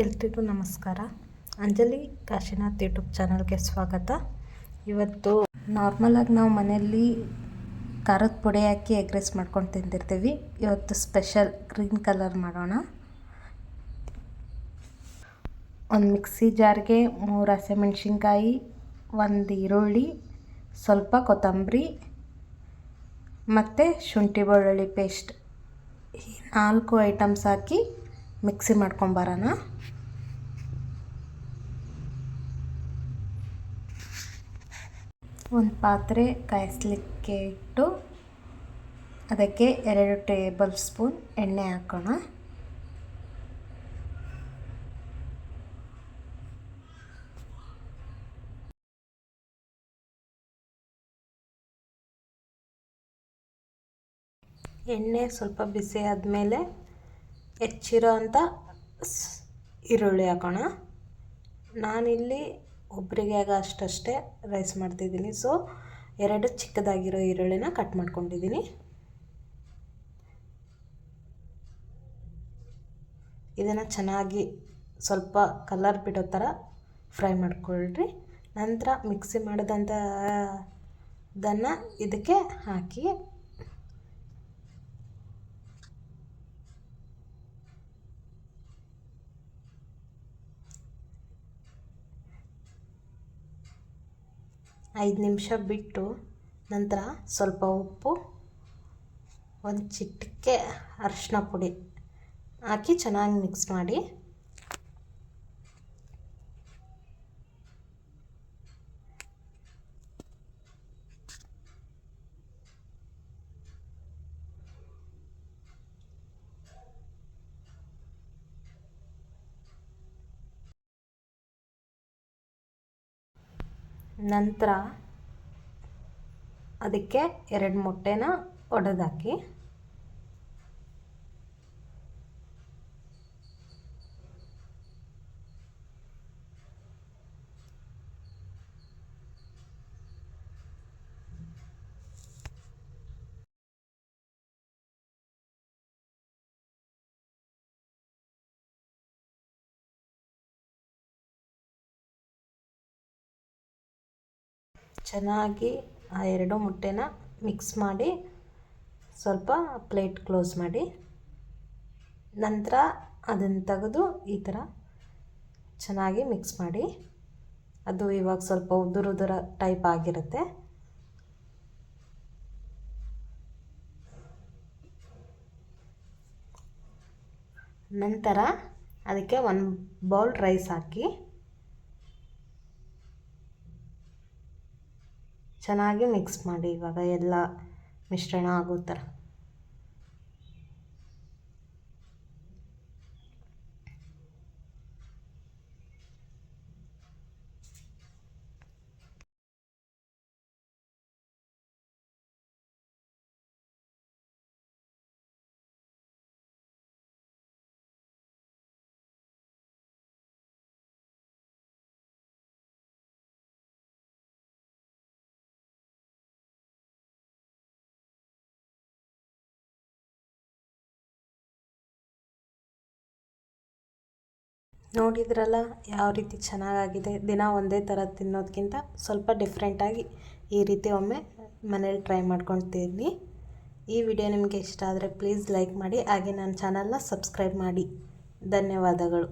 ಎಲ್ರಿಗೂ ನಮಸ್ಕಾರ. ಅಂಜಲಿ ಕಾಶಿನಾಥ್ ಯೂಟ್ಯೂಬ್ ಚಾನಲ್ಗೆ ಸ್ವಾಗತ. ಇವತ್ತು ನಾರ್ಮಲಾಗಿ ನಾವು ಮನೆಯಲ್ಲಿ ಖಾರದ ಪುಡಿ ಹಾಕಿ ಎಗ್ ರೈಸ್ ಮಾಡ್ಕೊಂಡು ತಿಂದಿರ್ತೀವಿ. ಇವತ್ತು ಸ್ಪೆಷಲ್ ಗ್ರೀನ್ ಕಲರ್ ಮಾಡೋಣ. ಒಂದು ಮಿಕ್ಸಿ ಜಾರ್ಗೆ ಮೂರು ಹಸಿಮೆಣ್ಸಿನ್ಕಾಯಿ, ಒಂದು ಈರುಳ್ಳಿ, ಸ್ವಲ್ಪ ಕೊತ್ತಂಬರಿ, ಮತ್ತು ಶುಂಠಿ ಬೆಳ್ಳುಳ್ಳಿ ಪೇಸ್ಟ್. ಈ ನಾಲ್ಕು ಐಟಮ್ಸ್ ಹಾಕಿ ಮಿಕ್ಸಿ ಮಾಡ್ಕೊಂಬರೋಣ ಒಂದು ಪಾತ್ರೆ ಕಾಯಿಸ್ಲಿಕ್ಕೆ ಇಟ್ಟು ಅದಕ್ಕೆ ಎರಡು ಟೇಬಲ್ ಸ್ಪೂನ್ ಎಣ್ಣೆ ಹಾಕೋಣ. ಎಣ್ಣೆ ಸ್ವಲ್ಪ ಬಿಸಿ ಆದಮೇಲೆ ಹೆಚ್ಚಿರೋ ಅಂಥ ಈರುಳ್ಳಿ ಹಾಕೋಣ. ನಾನಿಲ್ಲಿ ಒಬ್ಬರಿಗೆ ಆಗ ಅಷ್ಟಷ್ಟೇ ರೈಸ್ ಮಾಡ್ತಿದ್ದೀನಿ. ಸೊ, ಎರಡು ಚಿಕ್ಕದಾಗಿರೋ ಈರುಳ್ಳಿನ ಕಟ್ ಮಾಡ್ಕೊಂಡಿದ್ದೀನಿ. ಇದನ್ನು ಚೆನ್ನಾಗಿ ಸ್ವಲ್ಪ ಕಲರ್ ಬಿಡೋ ಥರ ಫ್ರೈ ಮಾಡ್ಕೊಳ್ರಿ. ನಂತರ ಮಿಕ್ಸಿ ಮಾಡಿದಂಥ ಇದನ್ನು ಇದಕ್ಕೆ ಹಾಕಿ ಐದು ನಿಮಿಷ ಬಿಟ್ಟು ನಂತರ ಸ್ವಲ್ಪ ಉಪ್ಪು ಒಂದು ಚಿಟಿಕೆ ಅರಿಶಿನ ಪುಡಿ ಹಾಕಿ ಚೆನ್ನಾಗಿ ಮಿಕ್ಸ್ ಮಾಡಿ ನಂತರ ಅದಕ್ಕೆ ಎರಡು ಮೊಟ್ಟೆನ ಒಡೆದಾಕಿ ಚೆನ್ನಾಗಿ ಆ ಎರಡು ಮೊಟ್ಟೆನ ಮಿಕ್ಸ್ ಮಾಡಿ ಸ್ವಲ್ಪ ಪ್ಲೇಟ್ ಕ್ಲೋಸ್ ಮಾಡಿ. ನಂತರ ಅದನ್ನು ತೆಗೆದು ಈ ಥರ ಚೆನ್ನಾಗಿ ಮಿಕ್ಸ್ ಮಾಡಿ. ಅದು ಇವಾಗ ಸ್ವಲ್ಪ ಉದುರು ಉದುರ ಟೈಪ್ ಆಗಿರುತ್ತೆ. ನಂತರ ಅದಕ್ಕೆ ಒಂದು ಬೌಲ್ ರೈಸ್ ಹಾಕಿ ಚೆನ್ನಾಗಿ ಮಿಕ್ಸ್ ಮಾಡಿ ಇವಾಗ ಎಲ್ಲ ಮಿಶ್ರಣ ಆಗೋ ಥರ. ನೋಡಿದ್ರಲ್ಲ, ಯಾವ ರೀತಿ ಚೆನ್ನಾಗಾಗಿದೆ? ದಿನ ಒಂದೇ ಥರ ತಿನ್ನೋದಕ್ಕಿಂತ ಸ್ವಲ್ಪ ಡಿಫ್ರೆಂಟಾಗಿ ಈ ರೀತಿ ಒಮ್ಮೆ ಮನೇಲಿ ಟ್ರೈ ಮಾಡ್ಕೊಳ್ತೀನಿ ಈ ವಿಡಿಯೋ ನಿಮಗೆ ಇಷ್ಟ ಆದರೆ ಪ್ಲೀಸ್ ಲೈಕ್ ಮಾಡಿ, ಹಾಗೆ ನನ್ನ ಚಾನಲ್ನ ಸಬ್ಸ್ಕ್ರೈಬ್ ಮಾಡಿ. ಧನ್ಯವಾದಗಳು.